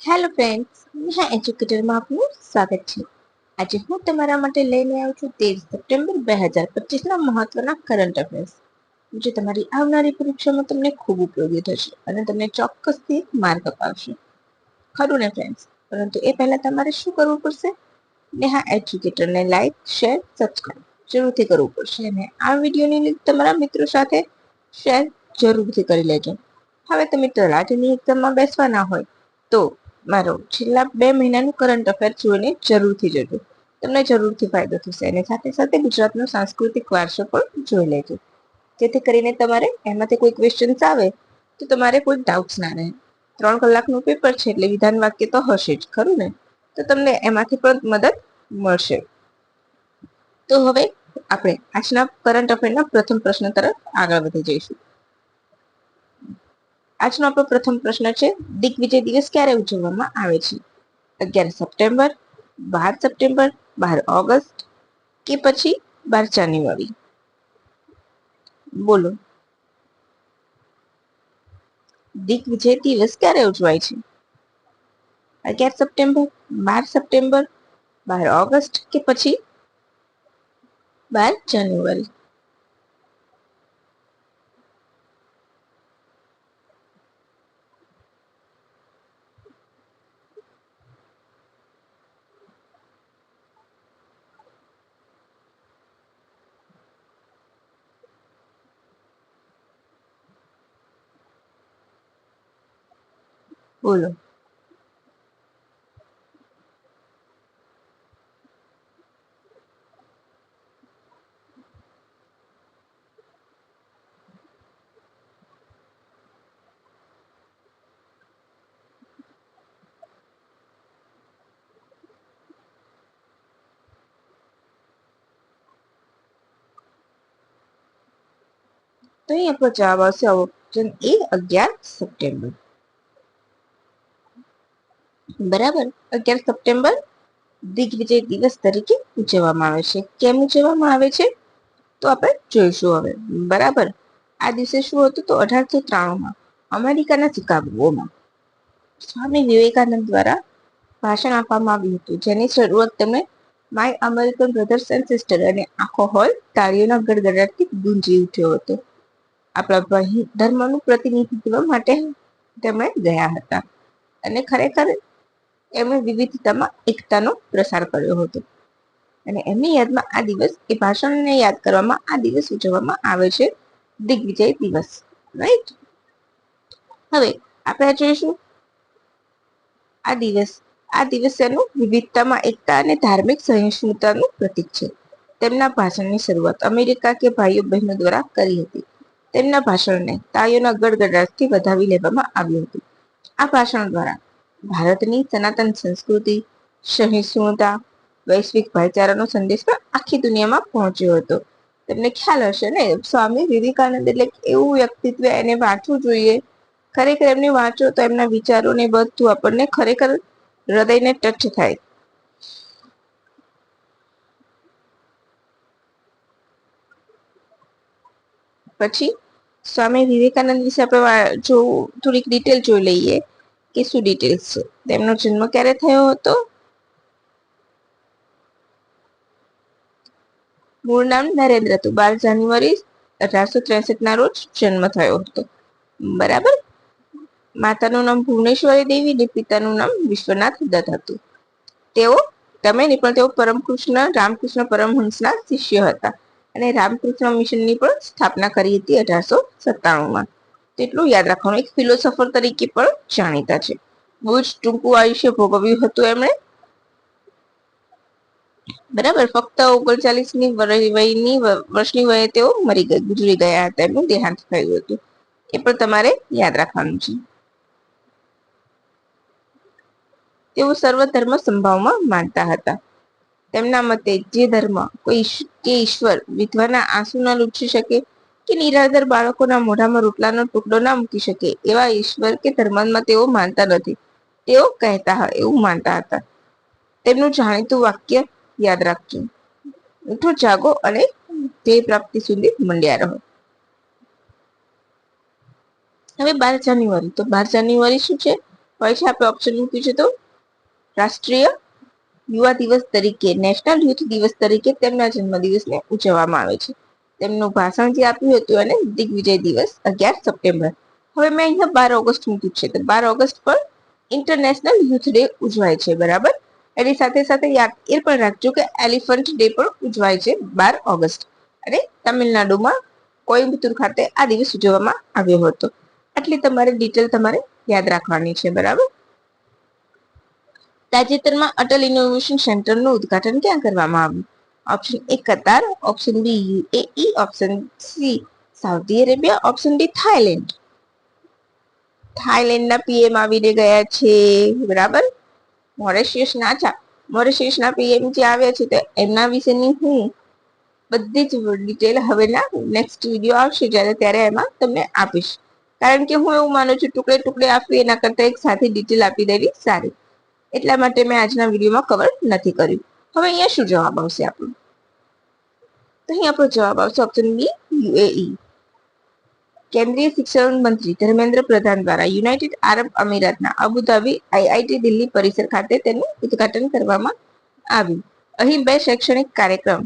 Hello friends Neha એજ્યુકેટરમાં આપનું સ્વાગત છે આજે હું તમારા માટે લઈને આવ્યો છું તેર સપ્ટેમ્બર બે હજાર પચીસના મહત્વના કરંટ અફેર્સ જે તમારી આવનારી પરીક્ષામાં તમને ખૂબ ઉપયોગી થશે અને તમને ચોક્કસથી માર્ક અપાવશે ખરું ને ફ્રેન્ડ્સ પરંતુ એ પહેલાં તમારે શું કરવું પડશે નેહા એજ્યુકેટરને લાઈક શેર સબસ્ક્રાઈબ જરૂરથી કરવું પડશે અને આ વિડીયોની લિંક તમારા મિત્રો સાથે શેર જરૂરથી કરી લેજો હવે તમે તલાટીની એક્ઝામમાં બેસવાના હોય તો મારો છેલ્લા બે મહિનાનું કરંટ અફેર જોઈને જરૂરથી જજો. તમને જરૂરથી ફાયદો થશે અને સાથે સાથે ગુજરાતનો સાંસ્કૃતિક વારસો પણ જોઈ લેજો. જેથી કરીને તમારે એમાંથી કોઈ ક્વેશ્ચન્સ આવે તો તમારે કોઈ ડાઉટ્સ ના રહે. ત્રણ કલાકનું પેપર છે એટલે વિધાન વાક્ય તો હશે જ, ખરું ને? તો તમને એમાંથી પણ મદદ મળશે. તો હવે આપણે આજના કરંટ અફેરના પ્રથમ પ્રશ્ન તરફ આગળ વધી જઈશું. આજનો આપણો પ્રથમ પ્રશ્ન છે, દિગ્વિજય દિવસ ક્યારે ઉજવવામાં આવે છે? અગિયાર સપ્ટેમ્બર, બાર સપ્ટેમ્બર, બાર ઓગસ્ટ કે પછી બાર જાન્યુઆરી? બોલો. દિગ્વિજય દિવસ ક્યારે ઉજવાય છે? અગિયાર સપ્ટેમ્બર, બાર સપ્ટેમ્બર, બાર ઓગસ્ટ કે પછી બાર જાન્યુઆરી? બોલો તો અહીં આપણો જવાબ આવશે ઓપ્શન એ અગિયાર સપ્ટેમ્બર બરાબર? અગિયાર સપ્ટેમ્બર દિગ્વિજય દિવસ તરીકે ઉજવવામાં આવે છે. કેમ ઉજવવામાં આવે છે? તો આપણે જોઈશું હવે. બરાબર? આ દિવસે શું હતું તો અઢારસો ત્રાણુંમાં અમેરિકાના શિકાગોમાં સ્વામી વિવેકાનંદ દ્વારા ભાષણ આપવામાં આવ્યું હતું. જેની શરૂઆત તેમણે my American brothers and sister અને આખો હોલ તાળીઓના ગડગડાટથી ગુંજી ઉઠ્યો હતો. આપણા ધર્મનું પ્રતિનિધિત્વ માટે તેમણે ગયા હતા. અને ખરેખર એમણે વિવિધતામાં એકતાનો પ્રસાર કર્યો હતો. અને એમની યાદમાં આ દિવસ, એ ભાષણને યાદ કરવામાં આ દિવસ ઉજવવામાં આવે છે, દિગ્વિજય દિવસ રાઈટ હવે આપણે જોઈશું. આ દિવસ આ દિવસ એનું વિવિધતામાં એકતા અને ધાર્મિક સહિષ્ણુતાનું પ્રતીક છે. તેમના ભાષણની શરૂઆત અમેરિકા કે ભાઈઓ બહેનો દ્વારા કરી હતી. તેમના ભાષણને તાળીઓના ગડગડાટથી વધાવી લેવામાં આવ્યું હતું. આ ભાષણ દ્વારા ભારતની સનાતન સંસ્કૃતિ, સહિષ્ણુતા, વૈશ્વિક ભાઈચારાનો સંદેશ પણ આખી દુનિયામાં પહોંચ્યો હતો. તમને ખ્યાલ હશે ને, સ્વામી વિવેકાનંદ એટલે એવું વ્યક્તિત્વ એને વાંચવું જોઈએ. ખરેખર એમને વાંચો તો એમના વિચારો ને બધું આપણને ખરેખર હૃદયને ટચ થાય. પછી સ્વામી વિવેકાનંદ વિશે આપણે જો થોડીક ડિટેલ જોઈ લઈએ. કે શું ડિટેલ્સ છે? તેમનો જન્મ ક્યારે થયો હતો? મૂળ નામ નરેન્દ્ર હતું. બાર જાન્યુઆરી અઢારસો ત્રેસઠ ના રોજ જન્મ થયો હતો. બરાબર? માતાનું નામ ભુવનેશ્વરી દેવી અને પિતાનું નામ વિશ્વનાથ દત્ત હતું. તેઓ, તમે નહીં, પણ તેઓ પરમ કૃષ્ણ રામકૃષ્ણ પરમહંસના શિષ્ય હતા. અને રામકૃષ્ણ મિશનની પણ સ્થાપના કરી હતી અઢારસો સત્તાણુંમાં. તેટલું યાદ રાખવાનું. એક ફિલોસોફર તરીકે પણ જાણીતા છે. બહુ જ ટૂંકું આયુષ્ય ભોગવ્યું હતું એમણે. બરાબર? ફક્ત ઓગણચાલીસની વયની વર્ષની વયે તેઓ મરી ગયા ગુજરી ગયા હતા એમનું દેહાંત થયું હતું. એ પણ તમારે યાદ રાખવાનું છે. તેઓ સર્વ ધર્મ સંભાવમાં માનતા હતા. તેમના મતે જે ધર્મ કોઈ કે ઈશ્વર વિધવાના આંસુ ન લૂછી શકે કે નિરાધાર બાળકોના મોઢામાં રોટલાનો ટુકડો ના મૂકી શકે એવા ઈશ્વર કે ધર્મમાં તેઓ માનતા નથી. તેઓ કહેતા એવું માનતા હતા. તેમનું જાણીતું વાક્ય યાદ રાખજો. ઉઠો, જાગો અને ધ્યેય પ્રાપ્તિ સુધી મંડ્યા રહો. હવે બાર જાન્યુઆરી. તો બાર જાન્યુઆરી શું છે? હોય છે આપણે ઓપ્શન મૂક્યું છે તો રાષ્ટ્રીય યુવા દિવસ તરીકે નેશનલ યુથ દિવસ તરીકે તેમના જન્મદિવસને ઉજવવામાં આવે છે. તેમનું ભાષણ જે આપ્યું હતું અને દિગ્વિજય દિવસ, અગિયાર સપ્ટેમ્બર. હવે મેં અહીંયા બાર ઓગસ્ટ મૂક્યું છે. તો બાર ઓગસ્ટ પર ઇન્ટરનેશનલ યુથ ડે ઉજવાય છે, બરાબર? એની સાથે સાથે યાદ એ પણ રાખજો કે એલિફન્ટ ડે પણ ઉજવાય છે બાર ઓગસ્ટ. અને તમિલનાડુમાં કોઈમ્બતુર ખાતે આ દિવસ ઉજવવામાં આવ્યો હતો. આટલી તમારે ડિટેલ તમારે યાદ રાખવાની છે, બરાબર? તાજેતરમાં અટલ ઇનોવેશન સેન્ટરનું ઉદ્ઘાટન ક્યાં કરવામાં આવ્યું? Option A Qatar option B UAE option C Saudi Arabia option D Thailand થાઇલેન્ડના PM આવીને ગયા છે, બરાબર? મોરેશિયસ ના ચા મોરેશિયસના પીએમ જે આવ્યા છે, તો એમના વિશેની હું બધી જ ડિટેલ હવેના નેક્સ્ટ વીડિયો આવશે જ્યારે ત્યારે એમાં તમને આપીશ. કારણ કે હું એવું માનું છું, ટુકડે ટુકડે આપવી, એના કરતાં એક સાથે ડિટેલ આપી દેવી સારી. એટલા માટે મેં આજના વિડીયોમાં કવર નથી કર્યું. હવે અહીંયા શું જવાબ આવશે આપણો? તો અહીં આપણો જવાબ આવશે ઓપ્શન બી યુએઈ. કેન્દ્રીય શિક્ષણ મંત્રી ધર્મેન્દ્ર પ્રધાન દ્વારા યુનાઇટેડ આરબ અમીરાતના અબુધાબી આઈઆઈટી દિલ્હી પરિસર ખાતે તેનું ઉદઘાટન કરવામાં આવ્યું. અહીં બે શૈક્ષણિક કાર્યક્રમ,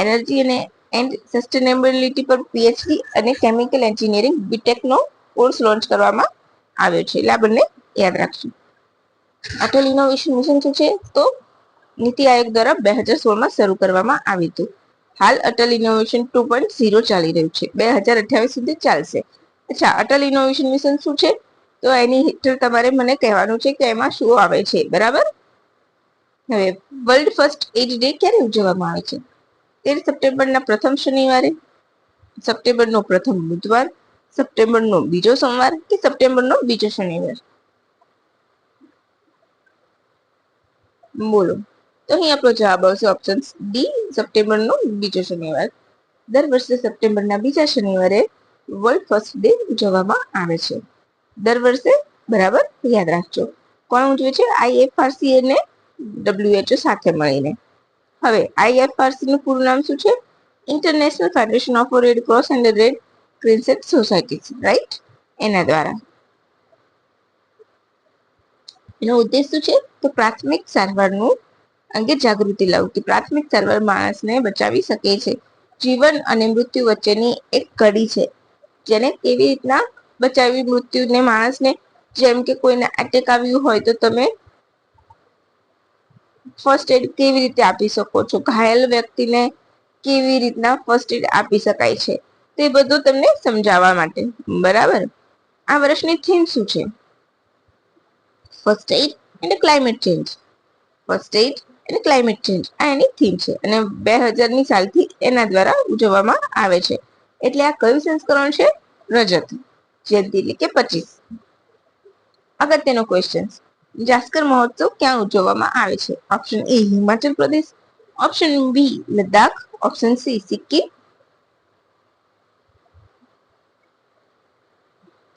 એનર્જી અને એન્ડ સસ્ટેનેબિલિટી પર પીએચડી અને કેમિકલ એન્જિનિયરિંગ બીટેકનો કોર્સ લોન્ચ કરવામાં આવ્યો છે. એટલે આ બંને યાદ રાખશું. અટલ ઇનોવેશન મિશન શું છે? તો નીતિ આયોગ દ્વારા બે હજાર સોળમાં શરૂ કરવામાં આવ્યું હતું. હાલ Atal innovation two point zero ચાલી રહ્યું છે. બે હજાર અઠ્યાવીસ સુધી ચાલશે. અચ્છા, અટલ ઇનોવેશન મિશન શું છે? તો એની હેઠળ તમારે મને કહેવાનું છે કે એમાં શું આવે છે, બરાબર? હવે વર્લ્ડ ફર્સ્ટ એજ ડે ક્યારે ઉજવવામાં આવે છે? તેર સપ્ટેમ્બરના પ્રથમ શનિવારે, સપ્ટેમ્બરનો પ્રથમ બુધવાર, સપ્ટેમ્બરનો બીજો સોમવાર કે સપ્ટેમ્બરનો બીજો શનિવાર? બોલો. તો અહીં આપણો જવાબ આવશે ઓપ્શન ડી સપ્ટેમ્બરનો બીજો શનિવાર. દર વર્ષે સપ્ટેમ્બરના બીજા શનિવારે વર્લ્ડ ફર્સ્ટ ડે ઉજવવામાં આવે છે. દર વર્ષે, બરાબર? યાદ રાખજો. કોણ ઉજવે છે? આઈએફઆરસી અને ડબ્લ્યુએચઓ સાથે મળીને. હવે આઈએફઆરસી નું પૂરું નામ શું છે? International federation of red cross and red crescent society right એના દ્વારા. એનો ઉદ્દેશ શું છે? તો પ્રાથમિક સારવારનું અંગે જાગૃતિ લાવતી પ્રાથમિક સારવાર માણસને બચાવી શકે છે. જીવન અને મૃત્યુ વચ્ચેની એક કડી છે. જેને કેવી રીતના બચાવી મૃત્યુને માણસને? જેમ કે કોઈને એટેક આવ્યું હોય તો તમે ફર્સ્ટ એડ કેવી રીતે આપી શકો છો? ઘાયલ વ્યક્તિને કેવી રીતના ફર્સ્ટ એડ આપી શકાય છે? તે બધું તમને સમજાવવા માટે. બરાબર? આ વર્ષની થીમ શું છે? First aid and climate change first aid અને ક્લાઇમેટ ચેન્જ આ એની થીમ છે. અને બે હજારની સાલથી એના દ્વારા ઉજવવામાં આવે છે. એટલે આ કયું સંસ્કરણ છે? રજત, જયંતિ એટલે કે પચીસ. અગત્યનો ક્વેશ્ચન જાસ્કર મહોત્સવ ક્યાં ઉજવવામાં આવે છે? Option A Himachal Pradesh option B Ladakh option C Sikkim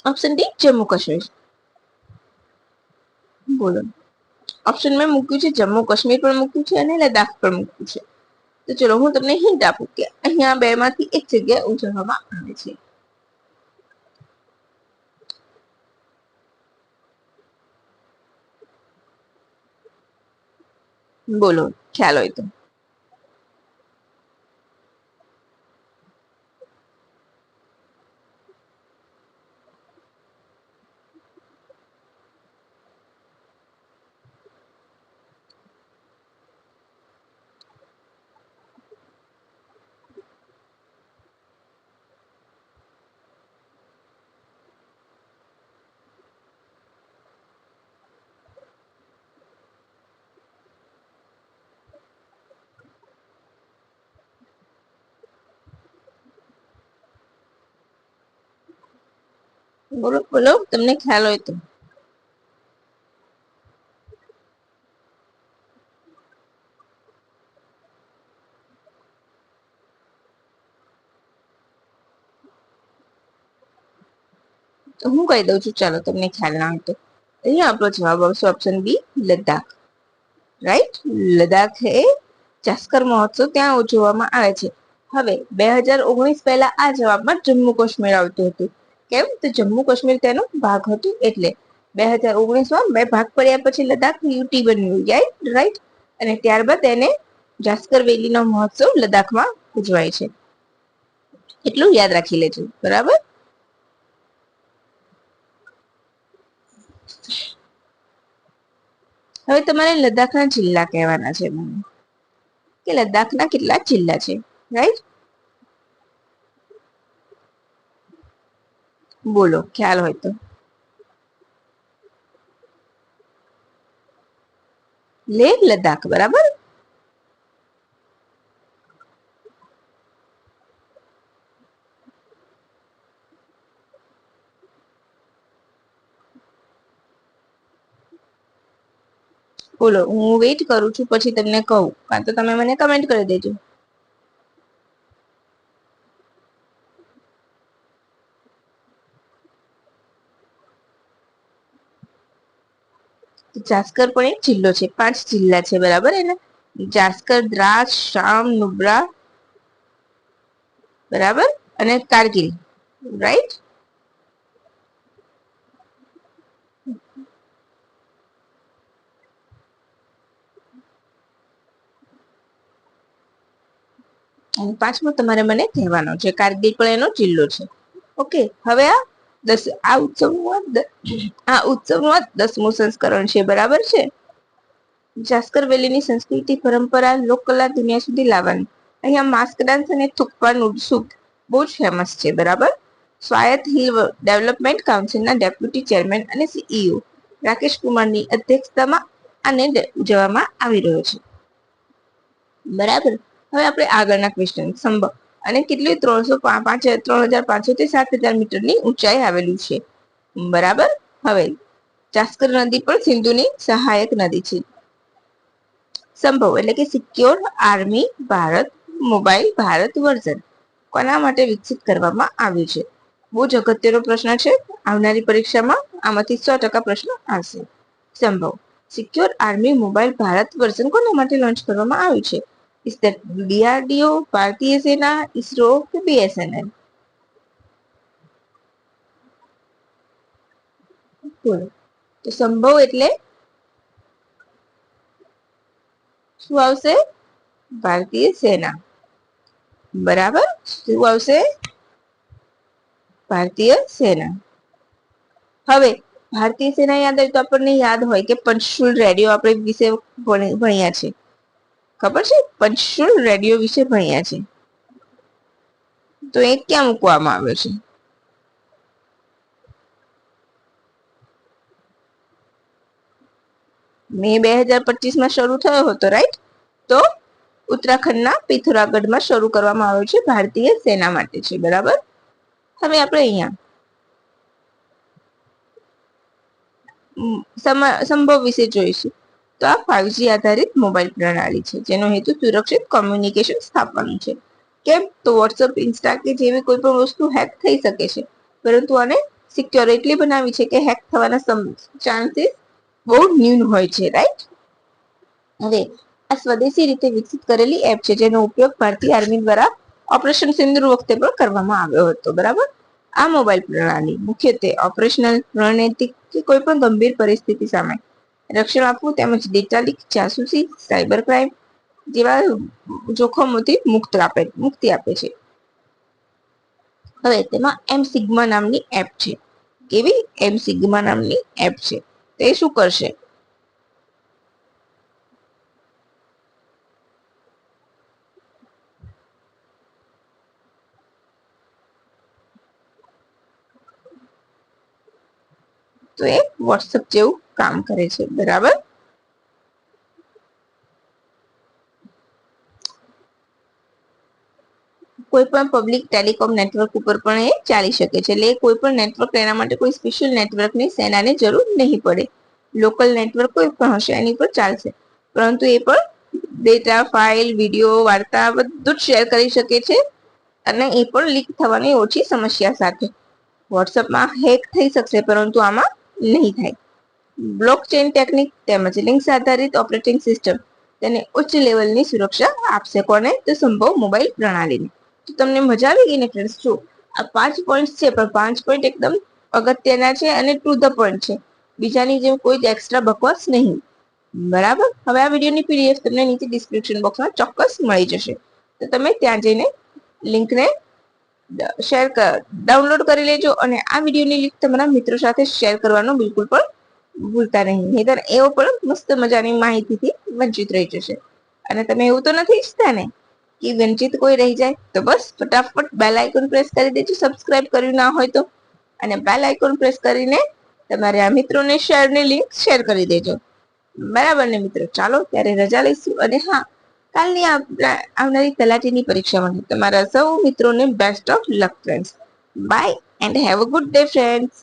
option D Jammu Kashmir બોલો. ઓપ્શન મેં મૂક્યું છે, જમ્મુ કાશ્મીર પણ મૂક્યું છે અને લદ્દાખ પણ મૂક્યું છે. તો ચલો હું તમને હિન્ટ આપું કે અહીંયા બે માંથી એક જગ્યા ઉજવવામાં આવે છે. બોલો, ખ્યાલ હોય તો. બોલો બોલો, તમને ખ્યાલ હોય તો. હું કહી દઉં છું, ચાલો તમને ખ્યાલ ના હોય તો. અહીંયા આપણો જવાબ આવશે option B Ladakh. Right Ladakh એ જાસ્કર મહોત્સવ ત્યાં ઉજવવામાં આવે છે. હવે, બે હજાર ઓગણીસ પહેલા આ જવાબમાં જમ્મુ કાશ્મીર આવતું હતું. કેમ? તો જમ્મુ કાશ્મીર તેનો ભાગ હતું એટલે. બે હજાર ઓગણીસમાં બે ભાગ પડ્યા પછી લદ્દાખ યુટી બન્યું રાઈટ રાઈટ અને ત્યારબાદ એને જાસ્કર વેલીનો મહોત્સવ લદ્દાખમાં ઉજવાય છે. એટલું યાદ રાખી લેજો, બરાબર? હવે તમારે લદ્દાખના જિલ્લા કહેવાના છે મને. કે લદ્દાખના કેટલા જિલ્લા છે રાઈટ બોલો, ખ્યાલ હોય તો. લેહ લદ્દાખ, બરાબર? બોલો, હું વેઇટ કરું છું, પછી તમને કહું. કાં તો તમે મને કમેન્ટ કરી દેજો. જાસ્કર પણ એક જિલ્લો છે, પાંચ જિલ્લા છે, બરાબર? એને જાસ્કર, દ્રાસ, શામ, નુબ્રા, બરાબર? અને કારગિલ રાઈટ પાંચમો તમારે મને કહેવાનો છે, કારગિલ પણ એનો જિલ્લો છે. ઓકે હવે આ દસ, આ ઉત્સવનું આ ઉત્સવનું દસમું સંસ્કરણ છે, બરાબર છે? જાસ્કર વેલીની સંસ્કૃતિ, પરંપરા, લોકકલા દુનિયા સુધી લાવવાની. અહીંયા માસ્ક ડાન્સ અને થુક્પાનું ઉત્સુક બહુ જ ફેમસ છે, બરાબર? સ્વાયત હિલ ડેવલપમેન્ટ કાઉન્સિલના ડેપ્યુટી ચેરમેન અને સીઈઓ રાકેશ કુમારની અધ્યક્ષતામાં આને ઉજવવામાં આવી રહ્યો છે. બરાબર? હવે આપણે આગળના ક્વેશ્ચન, સંભવ. અને કેટલી? ત્રણસો પાંચ ત્રણ હજાર પાંચસો થી સાત હજાર મીટરની ઊંચાઈ આવેલું છે. બરાબર? હવે જાસ્કર નદી પણ સિંધુની સહાયક નદી છે. સંભવ એટલે કે secure army Bharat, mobile Bharat version કોના માટે વિકસિત કરવામાં આવ્યું છે? બહુ જ અગત્યનો પ્રશ્ન છે. આવનારી પરીક્ષામાં આમાંથી સો ટકા પ્રશ્ન આવશે. Sambhav. Secure army mobile Bharat version કોના માટે લોન્ચ કરવામાં આવ્યું છે? Is that DRDO, ભારતીય સેના ISRO, કે BSNL. તો સંભવ એટલે શું આવશે ભારતીય સેના બરાબર શું આવશે ભારતીય સેના હવે ભારતીય સેના યાદ હોય તો આપણને યાદ હોય કે પંચશુલ રેડિયો આપણે વિશે ભણ્યા છે ખબર છે? પંચશુલ રેડિયો વિશે ભણ્યા છે? તો એ ક્યાં મૂકવામાં આવ્યો છે? મે બે હજાર પચીસમાં શરૂ થયો હતો રાઈટ તો ઉત્તરાખંડના પિથોરાગઢમાં શરૂ કરવામાં આવ્યો છે, ભારતીય સેના માટે છે, બરાબર? હવે આપણે અહીંયા સંભવ વિશે જોઈશું. તો આ ફાઇવજી આધારિત મોબાઈલ પ્રણાલી છે, જેનો હેતુ સુરક્ષિત કોમ્યુનિકેશન સ્થાપવાનું છે. કેમ? તો વોટ્સઅપ ઇન્સ્ટા કે જેવી કોઈ પણ વસ્તુ હેક થઈ શકે છે, પરંતુ આને સિક્યોર એટલી બનાવી છે કે હેક થવાના ચાન્સીસ બહુ ન્યૂન હોય છે રાઈટ હવે, આ સ્વદેશી રીતે વિકસિત કરેલી એપ છે, જેનો ઉપયોગ ભારતીય આર્મી દ્વારા ઓપરેશન સિંદુર વખતે પણ કરવામાં આવ્યો હતો, બરાબર? આ મોબાઈલ પ્રણાલી મુખ્યત્વે ઓપરેશનલ રણનૈતિક કે કોઈ પણ ગંભીર પરિસ્થિતિ સામે રક્ષણ આપવું તેમજ ડેટા લીક જાસૂસી સાયબર ક્રાઇમ જેવા જોખમોથી મુક્ત આપે, મુક્તિ આપે છે. હવે તેમાં એમ સિગ્મા નામની એપ છે. કેવી એમ સિગ્મા નામની એપ છે? તે શું કરશે? તો એ વોટ્સઅપ જેવું કામ કરે છે, બરાબર? કોઈ પણ પબ્લિક ટેલિકોમ નેટવર્ક ઉપર પણ એ ચાલી શકે છે, એટલે કોઈ પણ નેટવર્ક એના માટે કોઈ સ્પેશિયલ નેટવર્કની સેનાને જરૂર નહીં પડે. લોકલ નેટવર્ક કોઈ પણ હશે, એની પર ચાલશે. પરંતુ એ પણ ડેટા ફાઇલ વીડિયો વાર્તા બધું જ શેર કરી શકે છે અને એ પણ લીક થવાની ઓછી સમસ્યા સાથે. વોટ્સઅપમાં હેક થઈ શકશે, પરંતુ આમાં નહીં થાય. બ્લોકચેન ટેકનિક તેમજ લિંક્સ આધારિત ઓપરેટિંગ સિસ્ટમ તેને ઉચ્ચ લેવલની સુરક્ષા આપશે. કોને? તો સંભવ મોબાઈલ પ્રણાલીને. તો તમને મજા આવી ગઈ ને ફ્રેન્ડ્સ જો આ પાંચ પોઈન્ટ છે, પણ પાંચ પોઈન્ટ એકદમ અગત્યના છે અને ટુ ધ પોઈન્ટ છે. બીજાની જેમ કોઈ જ એક્સ્ટ્રા બકવાસ નહીં. બરાબર? હવે આ વિડીયોની પીડીએફ તમને નીચે ડિસ્ક્રિપ્શન બોક્સમાં ચોક્કસ મળી જશે. તો તમે ત્યાં જઈને લિંકને શેર ડાઉનલોડ કરી લેજો અને આ વિડીયોની લિંક તમારા મિત્રો સાથે શેર કરવાનું બિલકુલ પણ ભૂલતા નહીં. નહીતર એવો પણ મસ્ત મજાની માહિતીથી વંચિત રહી જશે. અને તમે એવું તો નથી ઈચ્છતા ને કે વંચિત કોઈ રહી જાય? તો બસ ફટાફટ બેલ આઇકોન પ્રેસ કરી દેજો સબસ્ક્રાઇબ કર્યું ના હોય તો. અને બેલ આઇકોન પ્રેસ કરીને તમારે આ મિત્રોને શેરની લિંક શેર કરી દેજો. બરાબર ને મિત્રો? ચાલો, ત્યારે રજા લઈશું. અને હા કાલની આવનારી તલાટીની પરીક્ષા માટે તમારા સૌ મિત્રોને best of luck friends bye and have a good day friends